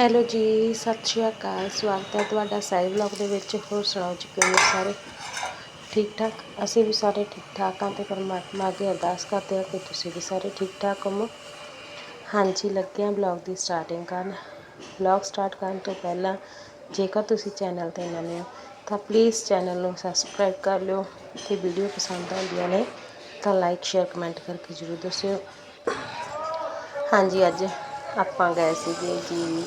Hello ਜੀ, ਸਤਿ ਸ਼੍ਰੀ ਅਕਾਲ। ਸਵਾਗਤ ਹੈ ਤੁਹਾਡਾ ਸਾਈ ਵਲੌਗ ਦੇ ਵਿੱਚ। ਹੋਰ ਸੁਣਾਓ ਜੀ, ਕਿਵੇਂ ਹੋ ਸਾਰੇ? ਠੀਕ ਠਾਕ ਅਸੀਂ ਵੀ ਸਾਰੇ ਠੀਕ ਠਾਕ ਹਾਂ ਤੇ ਪਰਮਾਤਮਾ ਅੱਗੇ ਅਰਦਾਸ ਕਰਦੇ ਹਾਂ ਕਿ ਤੁਸੀਂ ਵੀ ਸਾਰੇ ਠੀਕ ਠਾਕ ਹੋਵੋ। ਹਾਂਜੀ, ਲੱਗੇ ਹਾਂ ਵਲੌਗ ਦੀ ਸਟਾਰਟਿੰਗ ਕਰਨ। ਵਲੌਗ ਸਟਾਰਟ ਕਰਨ ਤੋਂ ਪਹਿਲਾਂ ਜੇਕਰ ਤੁਸੀਂ ਚੈਨਲ ਤੇ ਨਵੇਂ ਹੋ, ਤਾਂ ਪਲੀਜ਼ ਚੈਨਲ ਨੂੰ ਸਬਸਕ੍ਰਾਈਬ ਕਰ ਲਿਓ ਤੇ ਵੀਡੀਓ ਪਸੰਦ ਆਉਂਦੀਆਂ ਨੇ, ਤਾਂ ਲਾਈਕ, ਸ਼ੇਅਰ, ਕਮੈਂਟ ਕਰਕੇ ਜ਼ਰੂਰ ਦੱਸਿਓ। ਹਾਂਜੀ, ਅੱਜ ਆਪਾਂ ਗਏ ਸੀਗੇ ਜੀ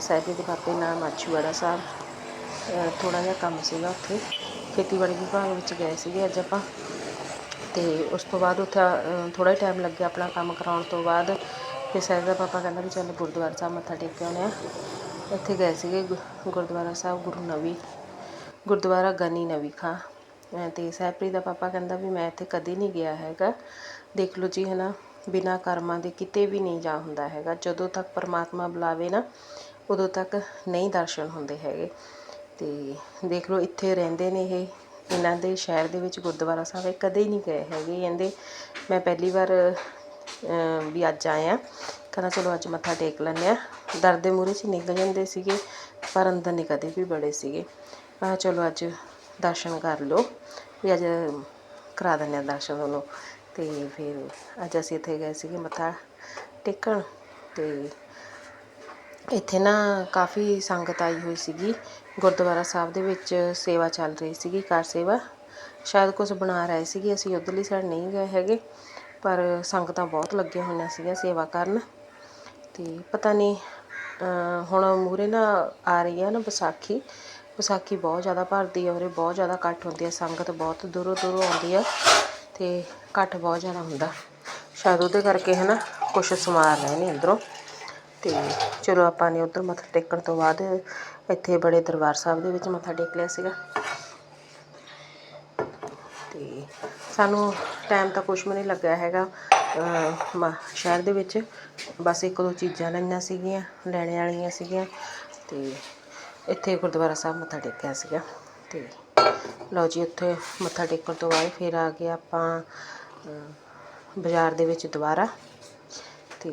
ਸਾਹਿਬੇ ਦੇ ਪਾਪੇ ਨਾਲ ਮਾਛੂਵਾੜਾ ਸਾਹਿਬ ਥੋੜ੍ਹਾ ਜਿਹਾ ਕੰਮ ਸੀਗਾ ਉੱਥੇ। ਖੇਤੀਬਾੜੀ ਵਿਭਾਗ ਵਿੱਚ ਗਏ ਸੀਗੇ ਅੱਜ ਆਪਾਂ। ਅਤੇ ਉਸ ਤੋਂ ਬਾਅਦ ਉੱਥੇ ਥੋੜ੍ਹਾ ਜਿਹਾ ਟਾਈਮ ਲੱਗਿਆ ਆਪਣਾ ਕੰਮ ਕਰਾਉਣ ਤੋਂ ਬਾਅਦ। ਫਿਰ ਸਾਹਿਬ ਦਾ ਪਾਪਾ ਕਹਿੰਦਾ ਵੀ ਚੱਲ ਗੁਰਦੁਆਰਾ ਸਾਹਿਬ ਮੱਥਾ ਟੇਕ ਕੇ ਆਉਂਦੇ ਆ ਇੱਥੇ ਗਏ ਸੀਗੇ ਗੁ- ਗੁਰਦੁਆਰਾ ਸਾਹਿਬ ਗੁਰੂ ਨਵੀ, ਗੁਰਦੁਆਰਾ ਗਨੀ ਨਵੀ ਖਾਂ। ਅਹ ਤੇ ਸਾਹਿਬਪ੍ਰੀਤ ਦਾ ਪਾਪਾ ਕਹਿੰਦਾ ਵੀ ਮੈਂ ਇੱਥੇ ਕਦੇ ਨਹੀਂ ਗਿਆ ਹੈਗਾ। ਦੇਖ ਲਓ ਜੀ, ਹਨਾ। ਬਿਨਾਂ ਕਰਮਾਂ ਦੇ ਕਿਤੇ ਵੀ ਨਹੀਂ ਜਾ ਹੁੰਦਾ ਹੈਗਾ। ਜਦੋਂ ਤੱਕ ਪਰਮਾਤਮਾ ਬੁਲਾਵੇ ਨਾ, ਉਦੋਂ ਤੱਕ ਨਹੀਂ ਦਰਸ਼ਨ ਹੁੰਦੇ ਹੈਗੇ। ਅਤੇ ਦੇਖ ਲਓ, ਇੱਥੇ ਰਹਿੰਦੇ ਨੇ ਇਹ। ਇਹਨਾਂ ਦੇ ਸ਼ਹਿਰ ਦੇ ਵਿੱਚ ਗੁਰਦੁਆਰਾ ਸਾਹਿਬ ਇਹ ਕਦੇ ਨਹੀਂ ਗਏ ਹੈਗੇ। ਕਹਿੰਦੇ, ਮੈਂ ਪਹਿਲੀ ਵਾਰ ਵੀ ਅੱਜ ਆਇਆ। ਕਹਿੰਦਾ, ਚਲੋ, ਅੱਜ ਮੱਥਾ ਟੇਕ ਲੈਂਦੇ ਆ। ਦਰ ਦੇ ਮੂਹਰੇ 'ਚ ਨਿਕਲ ਜਾਂਦੇ ਸੀਗੇ, ਪਰ ਅੰਦਰ ਨਹੀਂ ਕਦੇ ਵੀ ਬੜੇ ਸੀਗੇ। ਮੈਂ ਚਲੋ, ਅੱਜ ਦਰਸ਼ਨ ਕਰ ਲਓ। ਵੀ ਅੱਜ ਕਰਾ ਦਿੰਦੇ ਆ ਦਰਸ਼ਨ ਤੁਹਾਨੂੰ ਤੇ ਫਿਰ ਅੱਜ ਅਸੀਂ ਇੱਥੇ ਗਏ ਸੀਗੇ ਮੱਥਾ ਟੇਕਣ ਅਤੇ ਇੱਥੇ ਨਾ ਕਾਫੀ ਸੰਗਤ ਆਈ ਹੋਈ ਸੀਗੀ। ਗੁਰਦੁਆਰਾ ਸਾਹਿਬ ਦੇ ਵਿੱਚ ਸੇਵਾ ਚੱਲ ਰਹੀ ਸੀਗੀ ਕਾਰ ਸੇਵਾ। ਸ਼ਾਇਦ ਕੁਝ ਬਣਾ ਰਹੇ ਸੀਗੇ, ਅਸੀਂ ਉਧਰਲੀ ਸਾਈਡ ਨਹੀਂ ਗਏ ਹੈਗੇ, ਪਰ ਸੰਗਤਾਂ ਬਹੁਤ ਲੱਗੀਆਂ ਹੋਈਆਂ ਸੀਗੀਆਂ ਸੇਵਾ ਕਰਨ। ਅਤੇ ਪਤਾ ਨਹੀਂ ਹੁਣ ਮੂਰੇ ਨਾ ਆ ਰਹੀ ਆ ਨਾ ਵਿਸਾਖੀ। ਵਿਸਾਖੀ ਬਹੁਤ ਜ਼ਿਆਦਾ ਭਰਦੀ ਹੈ ਉਰੇ ਬਹੁਤ ਜ਼ਿਆਦਾ ਇਕੱਠ ਹੁੰਦੀ ਆ, ਸੰਗਤ ਬਹੁਤ ਦੂਰੋਂ ਦੂਰੋਂ ਆਉਂਦੀ ਆ। ਤੇ ਘੱਟ ਬਹੁਤ ਜ਼ਿਆਦਾ ਹੁੰਦਾ। ਸ਼ਾਇਦ ਉਹਦੇ ਕਰਕੇ ਹੈ ਨਾ ਕੁਛ ਸਮਾਰ ਰਹੇ ਨੇ ਅੰਦਰੋਂ। ਤੇ ਚਲੋ ਆਪਾਂ ਨੇ ਉੱਧਰ ਮੱਥਾ ਟੇਕਣ ਤੋਂ ਬਾਅਦ ਇੱਥੇ ਬੜੇ ਦਰਬਾਰ ਸਾਹਿਬ ਦੇ ਵਿੱਚ ਮੱਥਾ ਟੇਕ ਲਿਆ ਸੀਗਾ। ਤੇ ਸਾਨੂੰ ਟਾਈਮ ਤਾਂ ਕੁਛ ਵੀ ਨਹੀਂ ਲੱਗਿਆ ਹੈਗਾ। ਮ- ਸ਼ਹਿਰ ਦੇ ਵਿੱਚ ਬਸ ਇੱਕ ਦੋ ਚੀਜ਼ਾਂ ਲੈਣੀਆਂ ਸੀਗੀਆਂ, ਲੈਣੇ ਵਾਲੀਆਂ ਸੀਗੀਆਂ। ਤੇ ਇੱਥੇ ਗੁਰਦੁਆਰਾ ਸਾਹਿਬ ਮੱਥਾ ਟੇਕਿਆ ਸੀਗਾ। ਤੇ ਲਓ ਜੀ, ਉੱਥੇ ਮੱਥਾ ਟੇਕਣ ਤੋਂ ਬਾਅਦ ਫਿਰ ਆ ਗਏ ਆਪਾਂ ਬਾਜ਼ਾਰ ਦੇ ਵਿੱਚ ਦੁਬਾਰਾ। ਤੇ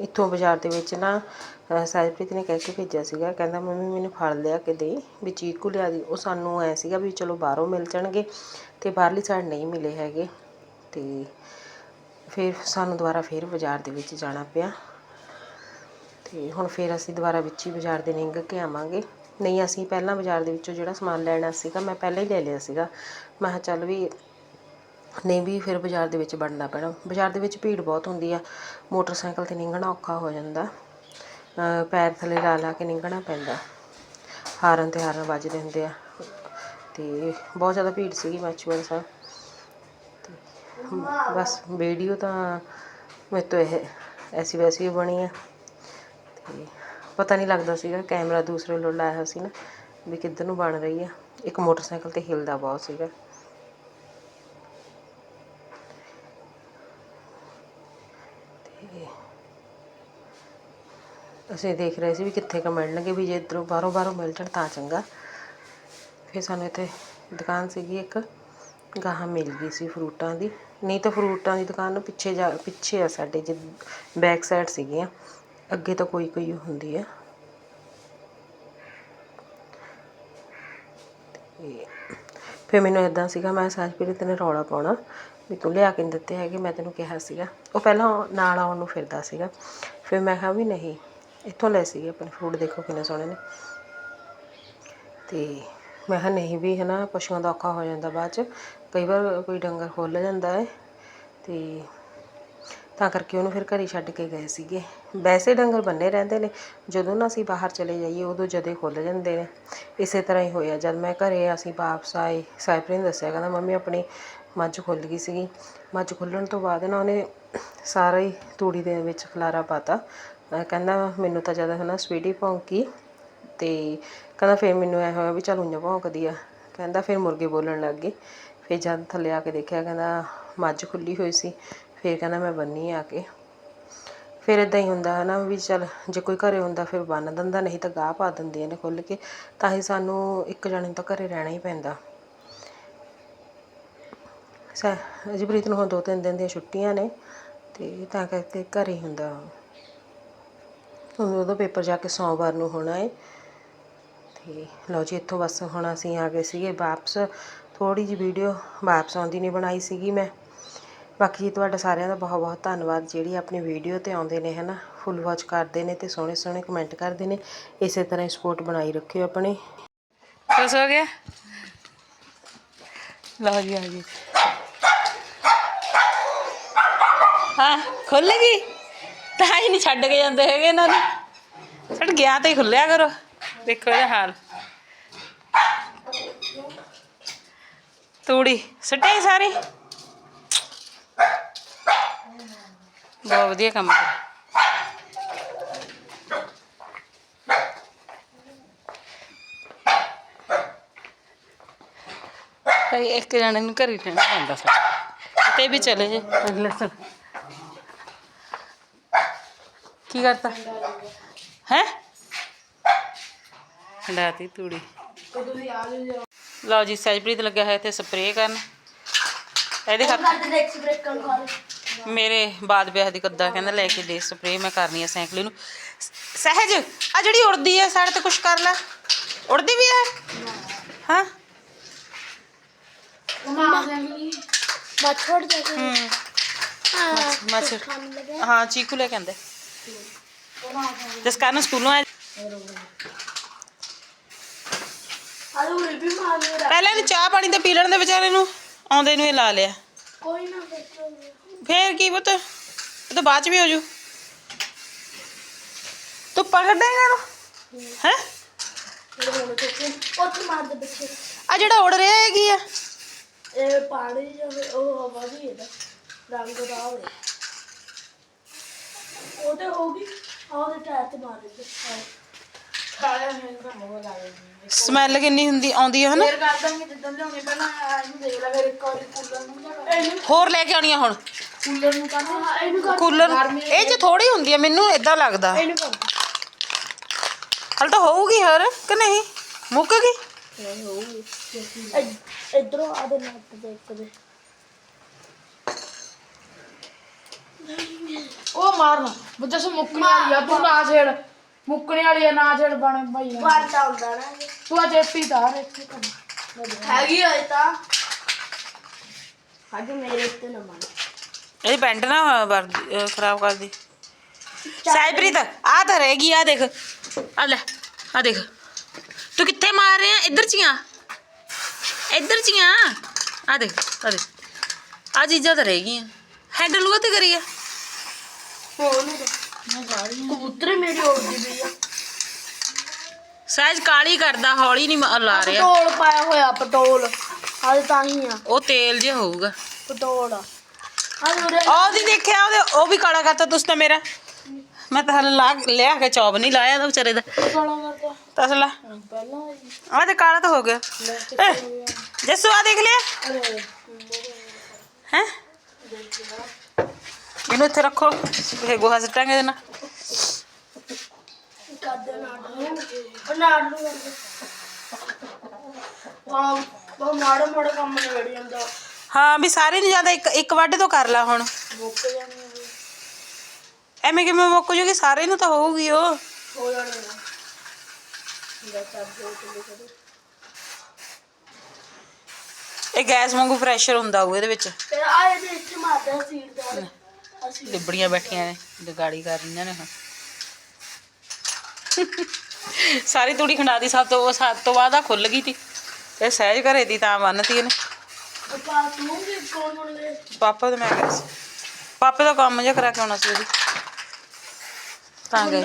ਇੱਥੋਂ ਬਾਜ਼ਾਰ ਦੇ ਵਿੱਚ ਨਾ, ਅਹ, ਸਾਹਿਬਪ੍ਰੀਤ ਨੇ ਕਹਿ ਕੇ ਭੇਜਿਆ ਸੀਗਾ, ਕਹਿੰਦਾ, ਮੰਮੀ, ਮੈਨੂੰ ਫਲ ਲਿਆ ਕੇ ਦੇ ਵੀ ਚੀਕੂ ਲਿਆ ਦੀ। ਉਹ ਸਾਨੂੰ ਐ ਸੀਗਾ ਵੀ ਚਲੋ ਬਾਹਰੋਂ ਮਿਲ ਜਾਣਗੇ ਤੇ ਬਾਹਰਲੀ ਸਾਈਡ ਨਹੀਂ ਮਿਲੇ ਹੈਗੇ। ਤੇ ਫਿਰ ਸਾਨੂੰ ਦੁਬਾਰਾ ਫਿਰ ਬਾਜ਼ਾਰ ਦੇ ਵਿੱਚ ਜਾਣਾ ਪਿਆ। ਤੇ ਹੁਣ ਫਿਰ ਅਸੀਂ ਦੁਬਾਰਾ ਵਿੱਚ ਹੀ ਬਾਜ਼ਾਰ ਦੇ ਨਿੰਗ ਕੇ ਆਵਾਂਗੇ। ਨਹੀਂ, ਅਸੀਂ ਪਹਿਲਾਂ ਬਾਜ਼ਾਰ ਦੇ ਵਿੱਚੋਂ ਜਿਹੜਾ ਸਮਾਨ ਲੈਣਾ ਸੀਗਾ, ਮੈਂ ਪਹਿਲਾਂ ਹੀ ਲੈ ਲਿਆ ਸੀਗਾ। ਮੈਂ ਕਿਹਾ ਚੱਲ ਵੀ ਨਹੀਂ ਵੀ ਫਿਰ ਬਾਜ਼ਾਰ ਦੇ ਵਿੱਚ ਵੜਨਾ ਪੈਣਾ। ਬਾਜ਼ਾਰ ਦੇ ਵਿੱਚ ਭੀੜ ਬਹੁਤ ਹੁੰਦੀ ਆ। ਮੋਟਰਸਾਈਕਲ ਤੇ ਲੰਘਣਾ ਔਖਾ ਹੋ ਜਾਂਦਾ। ਪੈਰ ਥੱਲੇ ਲਾ ਲਾ ਕੇ ਲੰਘਣਾ ਪੈਂਦਾ। ਹਾਰਨ ਤੇ ਹਾਰਨ ਵੱਜਦੇ ਹੁੰਦੇ ਆ। ਤੇ ਬਹੁਤ ਜ਼ਿਆਦਾ ਭੀੜ ਸੀਗੀ ਮਾਚੂਵਾਲ ਸਾਹਿਬ। ਤੇ ਬਸ ਵੀਡੀਓ ਤਾਂ ਮੇਰੇ ਤੋਂ ਇਹ ਐਸੀ ਵੈਸੀ ਬਣੀ ਆ। ਤੇ ਪਤਾ ਨਹੀਂ ਲੱਗਦਾ ਸੀਗਾ, ਕੈਮਰਾ ਦੂਸਰੇ ਲੋਟ ਲਾਇਆ ਹੋਇਆ ਸੀ ਨਾ, ਵੀ ਕਿੱਧਰ ਨੂੰ ਬਣ ਰਹੀ ਆ। ਇੱਕ ਮੋਟਰਸਾਈਕਲ ਤੇ ਹਿਲਦਾ ਬਹੁਤ ਸੀਗਾ। ਅਸੀਂ ਦੇਖ ਰਹੇ ਸੀ ਵੀ ਕਿੱਥੇ ਕੁ ਮਿਲਣਗੇ, ਵੀ ਜੇ ਇੱਧਰੋਂ ਬਾਹਰੋਂ ਬਾਹਰੋਂ ਮਿਲ ਜਾਣ ਤਾਂ ਚੰਗਾ। ਫਿਰ ਸਾਨੂੰ ਇੱਥੇ ਦੁਕਾਨ ਸੀਗੀ ਇੱਕ, ਗਾਹਾਂ ਮਿਲ ਗਈ ਸੀ ਫਰੂਟਾਂ ਦੀ। ਨਹੀਂ ਤਾਂ ਫਰੂਟਾਂ ਦੀ ਦੁਕਾਨ ਨੂੰ ਪਿੱਛੇ ਜਾ, ਪਿੱਛੇ ਆ ਸਾਡੇ ਜੇ ਬੈਕ ਸਾਈਡ ਸੀਗੀਆਂ। ਅੱਗੇ ਤਾਂ ਕੋਈ ਕੋਈ ਹੁੰਦੀ ਹੈ ਤੇ ਫਿਰ ਮੈਨੂੰ ਇਦਾਂ ਸੀਗਾ, ਮੈਂ ਸਾਜਪ੍ਰੀਤ ਨੇ ਰੌਲਾ ਪਾਉਣਾ, ਵੀ ਤੂੰ ਲਿਆ ਕੇ ਨਹੀਂ ਦਿੱਤੇ ਹੈਗੇ, ਮੈਂ ਤੈਨੂੰ ਕਿਹਾ ਸੀਗਾ। ਉਹ ਪਹਿਲਾਂ ਨਾਲ ਆਉਣ ਨੂੰ ਫਿਰਦਾ ਸੀਗਾ। ਫਿਰ ਮੈਂ ਕਿਹਾ ਵੀ ਨਹੀਂ, ਇੱਥੋਂ ਲੈ ਸੀਗੇ ਆਪਣੇ ਫਰੂਟ ਦੇਖੋ ਕਿੰਨੇ ਸੋਹਣੇ ਨੇ। ਤੇ ਮੈਂ ਕਿਹਾ ਨਹੀਂ ਵੀ ਹਨਾ, ਪਸ਼ੂਆਂ ਦਾ ਔਖਾ ਹੋ ਜਾਂਦਾ ਬਾਅਦ ਚ। ਕਈ ਵਾਰ ਕੋਈ ਡੰਗਰ ਖੁੱਲ ਜਾਂਦਾ ਹੈ ਤੇ ਤਾਂ ਕਰਕੇ ਉਹਨੂੰ ਫਿਰ ਘਰੇ ਛੱਡ ਕੇ ਗਏ ਸੀਗੇ। ਵੈਸੇ ਡੰਗਰ ਬੰਨੇ ਰਹਿੰਦੇ ਨੇ। ਜਦੋਂ ਨਾ ਅਸੀਂ ਬਾਹਰ ਚਲੇ ਜਾਈਏ, ਉਦੋਂ ਜਦੇ ਖੁੱਲ੍ਹ ਜਾਂਦੇ ਨੇ। ਇਸੇ ਤਰ੍ਹਾਂ ਹੀ ਹੋਇਆ। ਜਦ ਮੈਂ ਘਰੇ ਅਸੀਂ ਵਾਪਸ ਆਏ। ਸਾਹਿਬ ਨੇ ਦੱਸਿਆ, ਕਹਿੰਦਾ, ਮੰਮੀ, ਆਪਣੀ ਮੱਝ ਖੁੱਲ੍ਹ ਗਈ ਸੀਗੀ। ਮੱਝ ਖੁੱਲ੍ਹਣ ਤੋਂ ਬਾਅਦ ਨਾ ਉਹਨੇ ਸਾਰਾ ਹੀ ਤੂੜੀ ਦੇ ਵਿੱਚ ਖਲਾਰਾ ਪਾਤਾ। ਅਹ ਕਹਿੰਦਾ, ਮੈਨੂੰ ਤਾਂ ਜ਼ਿਆਦਾ ਹਨਾ ਸਵੀਟੀ ਭੌਂਕੀ ਤੇ ਕਹਿੰਦਾ, ਫਿਰ ਮੈਨੂੰ ਐ ਹੋਇਆ ਵੀ ਚੱਲ ਉਂਝ ਭੌਂਕਦੀ ਆ। ਕਹਿੰਦਾ, ਫਿਰ ਮੁਰਗੇ ਬੋਲਣ ਲੱਗ ਗਏ। ਫਿਰ ਜਦ ਥੱਲੇ ਆ ਕੇ ਦੇਖਿਆ, ਕਹਿੰਦਾ, ਮੱਝ ਖੁੱਲੀ ਹੋਈ ਸੀ। ਫਿਰ ਕਹਿੰਦਾ ਮੈਂ ਬੰਨੀ ਆ ਕੇ। ਫਿਰ ਇਦਾਂ ਹੀ ਹੁੰਦਾ ਹੈ ਨਾ ਵੀ ਚੱਲ ਜੇ ਕੋਈ ਘਰੇ ਹੁੰਦਾ ਫਿਰ ਬੰਨ ਦਿੰਦਾ, ਨਹੀਂ ਤਾਂ ਗਾਹ ਪਾ ਦਿੰਦੀਆਂ ਨੇ ਖੁੱਲ੍ਹ ਕੇ। ਤਾਂ ਹੀ ਸਾਨੂੰ ਇੱਕ ਜਣੇ ਨੂੰ ਤਾਂ ਘਰੇ ਰਹਿਣਾ ਹੀ ਪੈਂਦਾ। ਸਾ ਅਜੀਪ੍ਰੀਤ ਨੂੰ ਹੁਣ ਦੋ ਤਿੰਨ ਦਿਨ ਦੀਆਂ ਛੁੱਟੀਆਂ ਨੇ ਤੇ ਤਾਂ ਕਰਕੇ ਘਰੇ ਹੀ ਹੁੰਦਾ। ਉਹ। ਉਹਦਾ ਪੇਪਰ ਜਾ ਕੇ ਸੋਮਵਾਰ ਨੂੰ ਹੋਣਾ ਹੈ ਤੇ ਲਓ ਜੀ, ਇੱਥੋਂ ਬਸ ਹੁਣ ਅਸੀਂ ਆ ਗਏ ਸੀਗੇ ਵਾਪਸ। ਥੋੜੀ ਜਿਹੀ ਵੀਡੀਓ ਵਾਪਸ ਆਉਂਦੀ ਨਹੀਂ ਬਣਾਈ ਸੀਗੀ ਮੈਂ। ਬਾਕੀ ਤੁਹਾਡਾ ਸਾਰਿਆਂ ਦਾ ਬਹੁਤ ਬਹੁਤ ਧੰਨਵਾਦ ਜਿਹੜੀ ਆਪਣੀ ਵੀਡੀਓ ਤੇ ਆਉਂਦੇ ਨੇ, ਹਨਾ? ਫੁੱਲ ਵਾਚ ਕਰਦੇ ਨੇ ਤੇ ਸੋਹਣੇ ਸੋਹਣੇ ਕਮੈਂਟ ਕਰਦੇ ਨੇ। ਇਸੇ ਤਰ੍ਹਾਂ ਹੀ ਸਪੋਰਟ ਬਣਾਈ ਰੱਖਿਓ ਆਪਣੀ। ਖੁਸ਼ ਹੋ ਗਿਆ ਲਓ ਜੀ, ਆ ਜੀ ਹਾਂ, ਖੁੱਲ ਗਈ? ਤਾਂ ਹੀ ਨਹੀਂ ਛੱਡ ਕੇ ਜਾਂਦੇ ਹੈਗੇ ਇਹਨਾਂ ਨੂੰ। ਛੱਡ ਗਿਆ ਤਾਂ ਹੀ ਖੁੱਲਿਆ ਕਰੋ। ਦੇਖੋ ਇਹਦਾ ਹਾਲ। ਤੂੜੀ, ਸੱਟੇ ਸਾਰੀ? ਬਹੁਤ ਵਧੀਆ ਕੰਮ ਕਰ ਭਾਈ ਇੱਕ ਜਣੇ ਨੂੰ ਘਰ ਰਹਿਣਾ ਪੈਂਦਾ ਸਰ ਕਿਤੇ ਵੀ ਚਲੇ ਜੇ। ਲਸਣ ਕੀ ਕਰਤਾ? ਹੈ? ਹੰਡਾਤੀ ਤੂੜੀ। ਲਓ ਜੀ ਸਹਿਜਪ੍ਰੀਤ ਲੱਗਿਆ ਹੋਇਆ ਇੱਥੇ ਸਪਰੇਅ ਕਰਨ। ਇਹਦੇ ਖਾਤੇ ਮੇਰੇ ਬਾਦ ਵਿਆਹ ਦੀ ਕੱਦਾ ਕਹਿੰਦਾ ਲੈ ਕੇ ਦੇ ਸਪਰੇਅ ਮੈਂ ਕਰਨੀ ਆ ਸਾਈਕਲ ਨੂੰ ਸ- ਸਹਿਜ ਆ ਜਿਹੜੀ ਉੜਦੀ ਹੈ ਸਾਡੇ ਤੇ ਕੁਛ ਕਰ ਲੈ ਉੜਦੀ ਵੀ ਹੈ ਹਾਂ छोड़ देंगे ਹੂੰ हाँ ਮੱਛਰ खाने लगे ਹਾਂ ਚੀਕੂ ਲੈ ਕੇ ਆਂਦੇ ਜਿਸ ਕਾਰਨ ਸਕੂਲੋਂ ਆਏ अरे वो भी मान रहा ਪਹਿਲਾਂ ਇਹਨੂੰ ਚਾਹ ਪਾਣੀ ਤੇ ਪੀ ਲੈਣ ਦੇ ਵਿਚਾਰੇ ਨੂੰ ਆਉਂਦੇ ਨੂੰ ਇਹ ਲਾ ਲਿਆ कोई ना देखो ਫੇਰ ਕੀ ਪੁੱਤ? ਇਹ ਤਾਂ ਬਾਅਦ ਚ ਵੀ ਹੋ ਜੂ। ਤੂੰ ਪਕੜ ਦੇਗਾ ਨੂੰ ਹੈ? ਆ ਜਿਹੜਾ ਉੜ ਰਿਹਾ ਹੈ ਕੀ ਆ? ਸਮੈਲ ਕਿੰਨੀ ਹੁੰਦੀ ਆਉਂਦੀ ਹੈ ਹਨਾ? ਫੇਰ ਕਰ ਦਾਂਗੇ ਜਿੱਦਾਂ ਲਿਆਉਣੀ ਪਹਿਲਾਂ ਇਹਨੂੰ ਦੇਖ ਲੈ ਫਿਰ ਇੱਕ ਵਾਰੀ ਕੂਲਰ ਨੂੰ ਹੋਰ ਲੈ ਕੇ ਆਉਣੀਆਂ ਹੁਣ। ਕੂਲਰ ਨੂੰ ਕਰਨਾ ਹਾਂ ਇਹਨੂੰ ਕਰ। ਕੂਲਰ ਇਹ ਚ ਥੋੜੀ ਹੁੰਦੀ ਆ ਮੈਨੂੰ ਇਦਾਂ ਲੱਗਦਾ। ਇਹਨੂੰ ਕਰ। ਹਲ ਤਾਂ ਹੋਊਗੀ ਹਰ ਕਿ ਨਹੀਂ? ਮੁੱਕ ਗਈ? ਨਹੀਂ ਹੋਊਗੀ ਇਧਰੋਂ ਆ ਦੇ ਨੱਟ ਦੇ ਇੱਕ ਦੇ। ਉਹ ਮਾਰਨਾ ਬੱਚਾ ਸੋ ਮੁੱਕਣੇ ਵਾਲੀ ਆ ਤੂੰ ਨਾ ਛੇੜ। ਮੁੱਕਣੇ ਵਾਲੀ ਆ ਨਾ ਛੇੜ ਬਣੇ ਭਾਈ ਨਾ। ਵਾਟਾ ਹੁੰਦਾ ਨਾ ਤੂੰ ਆ ਜੇਪੀ ਧਾਰ ਇੱਥੇ ਕਰ ਹੈਗੀ ਹੋਏ ਤਾਂ। ਅੱਜ ਮੇਰੇ ਉੱਤੇ ਨਾ ਮਾਰ। ਇਹਦੀ ਪੈਂਟ ਨਾ ਵਰਦੀ ਅਹ ਖਰਾਬ ਕਰਦੀ ਸਾਈਪ੍ਰੀਤ ਆ ਤਾਂ ਰਹਿ ਗਈ ਆ ਦੇਖ। ਆ ਲੈ ਆ ਦੇਖ। ਤੂੰ ਕਿੱਥੇ ਮਾਰ ਰਿਹਾ? ਇੱਧਰ ਚੀਆਂ ਇੱਧਰ ਚੀਆਂ ਆ। ਦੇਖ ਆ ਦੇਖ। ਆ ਚੀਜ਼ਾਂ ਤਾਂ ਰਹਿ ਗਈਆਂ। ਹੈਂਡਲ ਲੂਆ ਤੇ ਕਰੀਏ ਫੋਨ ਕਬੂਤਰ ਮੇਰੀ ਉੜਦੀ ਪਈ ਆ। ਸਹਿਜ ਕਾਲੀ ਕਰਦਾ ਹੌਲੀ ਨਹੀਂ ਮ- ਲਾ ਰਿਹਾ। ਪਟੋਲ ਪਾਇਆ ਹੋਇਆ ਪਟੋਲ। ਅੱਜ ਤਾਂ ਹੀ ਆ। ਉਹ ਤੇਲ ਜਿਹਾ ਹੋਊਗਾ। ਪਟੋਲ ਆ। ਉਰੇ ਉਹਦੀ ਦੇਖਿਆ ਉਹਦੇ ਉਹ ਵੀ ਕਾਲਾ ਕਰਤਾ ਤੁਸੀਂ ਤਾਂ ਮੇਰਾ। ਮੈਂ ਤਾਂ ਹਲ ਲਾ ਲਿਆ ਕੇ ਚੌਬ ਨਹੀਂ ਲਾਇਆ ਉਹਦਾ ਵਿਚਾਰੇ ਦਾ। ਤਸਲਾ ਪਹਿਲਾਂ ਆ ਤੇ ਕਾਲਾ ਤਾਂ ਹੋ ਗਿਆ। ਜੱਸੂ ਆ ਦੇਖ ਲਿਆ। ਹੈ? ਇਹਨੂੰ ਇੱਥੇ ਰੱਖੋ। ਇਹ ਗੋਹਾ ਸਿੱਟਾਂਗੇ ਨਾੜ ਨੂੰ ਮਾੜਾ ਮਾੜਾ ਕੰਮ ਨਿਬੜ ਜਾਂਦਾ। ਹਾਂ ਵੀ ਸਾਰੇ ਨਹੀਂ ਜਾਂਦਾ ਇੱਕ ਇੱਕ ਵਾਢੇ ਤੋਂ ਕਰ ਲੈ ਹੁਣ। ਮੁੱਕ ਜਾਂਦੇ ਆ ਐਵੇਂ ਕਿਵੇਂ ਮੁੱਕ ਜੂਗੀ? ਸਾਰੇ ਨੂੰ ਤਾਂ ਹੋਊਗੀ ਉਹ। ਹੋ ਜਾਣੇ ਆ। ਲੈ ਚੱਲ ਦੋ ਕਿਲੋ ਕਦੇ। ਇਹ ਗੈਸ ਵਾਂਗੂ ਪ੍ਰੈਸ਼ਰ ਹੁੰਦਾ ਹੋਊ ਇਹਦੇ ਵਿੱਚ। ਤੇ ਆ ਇਹਦੇ ਇੱਥੇ ਮਾਰਦਾ ਸੀਟ ਦਾ। ਅਸੀਂ ਲਿਬੜੀਆਂ ਬੈਠੀਆਂ ਨੇ ਗਾੜੀ ਕਰ ਰਹੀਆਂ ਨੇ ਹੁਣ। ਸਾਰੀ ਤੂੜੀ ਖੰਡਾ ਸਭ ਤੋਂ ਸਭ ਤੋਂ ਬਾਅਦ ਆ ਖੁੱਲ ਗਈ ਤੀ। ਇਹ ਸਹਿਜ ਘਰੇ ਦੀ ਤਾਂ ਬੰਨਤੀ ਇਹਨੇ। ਪਾਪਾ ਤੂੰ ਵੀ ਕੌਣ ਪਾਪਾ ਤਾਂ ਮੈਂ ਗਿਆ ਸੀ। ਪਾਪੇ ਦਾ ਕੰਮ ਜਿਹਾ ਕਰਾ ਕੇ ਆਉਣਾ ਸੀ ਉਹਦੀ। ਤਾਂ ਗਏ।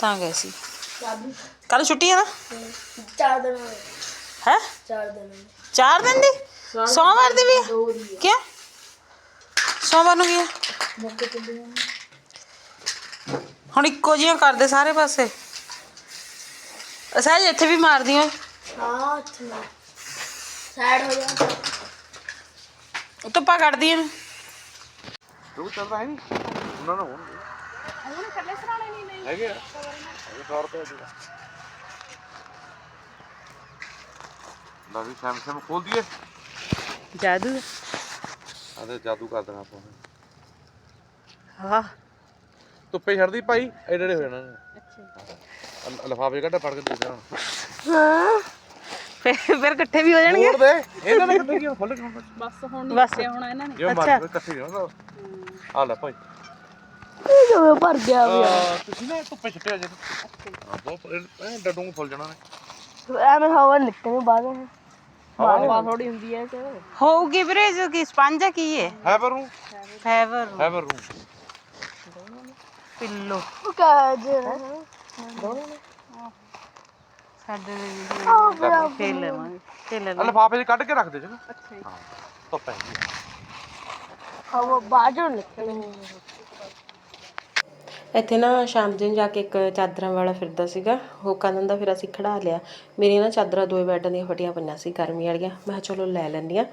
ਤਾਂ ਗਏ ਸੀ। ਕੱਲ ਛੁੱਟੀ ਆ ਨਾ? ਚਾਰ ਦਿਨ ਹੋਏ ਹੈ? ਚਾਰ ਦਿਨ ਹੋਏ ਚਾਰ ਦਿਨ ਦੀ? ਸੋਮਵਾਰ ਦੀ ਵੀ ਕਿਆ? ਸੋਮਵਾਰ ਨੂੰ ਕੀ ਚੱਲੀਆਂ ਹੁਣ ਇੱਕੋ ਜਿਹੀਆਂ ਕਰਦੇ ਸਾਰੇ ਪਾਸੇ। ਅਸਾਂ ਇੱਥੇ ਵੀ ਮਾਰਦੀ ਓਏ ਹਾਂ ਅੱਛਾ ਸਾਈਡ ਹੋ ਜਾ ਧੁੱਪਾ ਕੱਢਦੀ ਇਹਨੂੰ ਉਹ ਚੱਲਦਾ ਹੈ ਨਹੀਂ ਉਹਨਾਂ ਨੂੰ ਹੋਣਗੇ। ਉਹਨਾਂ ਕੱਲੇ ਸਰਾਣੇ ਨਹੀਂ ਹੈਗੇ ਆ। 100 ਰੁਪਏ ਦੇ ਲਾ ਵੀ ਸੈਮਸੰਗ ਖੋਲ ਦਈਏ। ਧੁੱਪੇ ਛੱਡਦੀ ਭਾਈ ਐਡੇ ਐਡੇ ਹੋ ਜਾਣਾ। ਅੱਛਾ। ਲਫਾਫੇ ਕੱਢ ਫੜ ਕੇ ਦੇ ਦੇਣਾ ਫਿਰ ਫਿਰ ਇਕੱਠੇ ਵੀ ਹੋ ਜਾਣਗੇ। ਮੋੜ ਦੇ। ਇਹਨਾਂ ਨੇ ਕਿੱਥੇ ਫੁੱਲ ਕਿਉਂ ਬਸ ਜਿਵੇਂ ਮਰ ਇਕੱਠੇ ਜਾਣਾ ਆ ਲੈ ਭਾਈ। ਇਹ ਕਿਵੇਂ ਭਰ ਗਿਆ ਵੀ ਆ, ਤੁਸੀਂ ਨਾ ਧੁੱਪੇ ਛੱਟਿਆ ਜੇ। ਹਾਂ ਬਹੁਤ ਐ ਡੱਡੂ ਫੁੱਲ ਜਾਣਾ ਨੇ। ਐਵੇਂ ਹਵਾ ਨਿਕਲਣੀ ਬਾਅਦ ਵਿੱਚ ਹਵਾ ਥੋੜੀ ਹੁੰਦੀ ਹੈ ਕਿ। ਹੋਊਗੀ ਵੀਰੇ ਜੋ ਕਿ ਸਪੰਜ ਆ ਕੀ ਹੈ ਹੈਵਰ ਨੂੰ ਫਾਈਬਰ ਹੈਵਰ ਨੂੰ ਪਿੱਲੋ ਉਹ ਕਾ ਜੇ। ਸਾਡੇ ਦੇ ਵੀ ਫੇਰ ਲੈਵਾਂਗੇ ਫੇਰ ਲੈ ਆ ਲਫਾਫੇ 'ਚ ਕੱਢ ਕੇ ਰੱਖ ਦੇ ਜੀ ਅੱਛਾ ਹਾਂ ਧੁੱਪ ਹੈ ਹਵਾ ਬਾਅਦ ਵਿੱਚ ਨਿਕਲਣੀ ਇੱਥੇ ਨਾ ਸ਼ਾਮ ਦਿਨ ਜਾ ਕੇ ਇੱਕ ਚਾਦਰਾਂ ਵਾਲਾ ਫਿਰਦਾ ਸੀਗਾ ਹੋਕਾ ਦਿੰਦਾ ਫਿਰ ਅਸੀਂ ਖੜਾ ਲਿਆ। ਮੇਰੀਆਂ ਨਾ ਚਾਦਰਾਂ ਦੋਏ ਬੈੱਡਾਂ ਦੀਆਂ ਫਟੀਆਂ ਪਈਆਂ ਸੀ ਗਰਮੀ ਵਾਲੀਆਂ। ਮੈਂ ਕਿਹਾ ਚਲੋ ਲੈ ਲੈਂਦੀ ਆ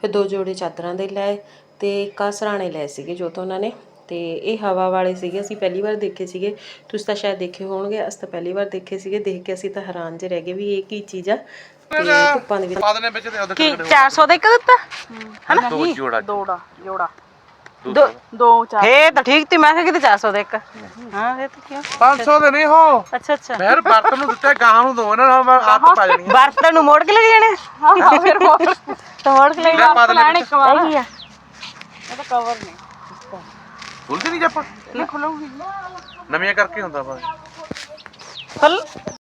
ਫਿਰ ਦੋ ਜੋੜੇ ਚਾਦਰਾਂ ਦੇ ਲਏ ਤੇ ਇੱਕ ਆਹ ਸਰਾਣੇ ਲਏ ਸੀਗੇ ਜੋ ਤੋਂ ਉਹਨਾਂ ਨੇ। ਤੇ ਇਹ ਹਵਾ ਵਾਲੇ ਸੀਗੇ ਅਸੀਂ ਪਹਿਲੀ ਵਾਰ ਦੇਖੇ ਸੀਗੇ। ਤੁਸੀਂ ਤਾਂ ਸ਼ਾਇਦ ਦੇਖੇ ਹੋਣਗੇ ਅਸੀਂ ਤਾਂ ਪਹਿਲੀ ਵਾਰ ਦੇਖੇ ਸੀਗੇ। ਦੇਖ ਕੇ ਅਸੀਂ ਤਾਂ ਹੈਰਾਨ ਜਿਹੇ ਰਹਿ ਗਏ ਵੀ ਇਹ ਕੀ ਚੀਜ਼ ਆ। ਤੇ ਧੁੱਪਾਂ ਦੇ ਵਿੱਚ ਪਾ ਦੇਣੇ ਵਿੱਚ ਤੇ ਉਹਦੇ ਕੀ 400 ਦਾ ਇੱਕ ਦਿੱਤਾ? ਹਨਾ? ਦੋ ਜੋੜਾ। ਦੋੜਾ ਜੋੜਾ। ਦੋ ਦੋ ਚਾਰ। ਫੇਰ ਤਾਂ ਠੀਕ ਤੀ ਮੈਂ ਕਿਹਾ ਕਿਤੇ 400 ਦਾ ਇੱਕ। ਹਾਂ ਫੇਰ ਤਾਂ ਕਿਉਂ? 500 ਦੇ ਨਹੀਂ ਹੋ। ਅੱਛਾ ਅੱਛਾ। ਫਿਰ ਬਰਤਨ ਨੂੰ ਦਿੱਤਾ ਗਾਹਾਂ ਨੂੰ ਦੋ ਇਹਨਾਂ ਨੂੰ ਮੈਂ ਆਪ ਪਾ ਜਾਣੀ ਬਰਤਨ ਨੂੰ ਮੋੜ ਕੇ ਲੈ ਜਾਣੇ? ਹਾਂ ਫਿਰ ਮੋੜ ਤਾਂ ਮੋੜ ਕੇ ਲੈ ਲੈ ਪਾ ਦੇਣੇ ਵਿੱਚ। ਕੀ ਆ ਇਹ ਤਾਂ ਕਵਰ ਨਹੀਂ। ਖੁੱਲਦੀ ਨਹੀਂ ਜੱਪਾ ਨਹੀਂ ਖੁੱਲੂਗੀ ਨਵੀਆਂ ਕਰਕੇ ਹੁੰਦਾ ਬਾ ਖੁੱਲ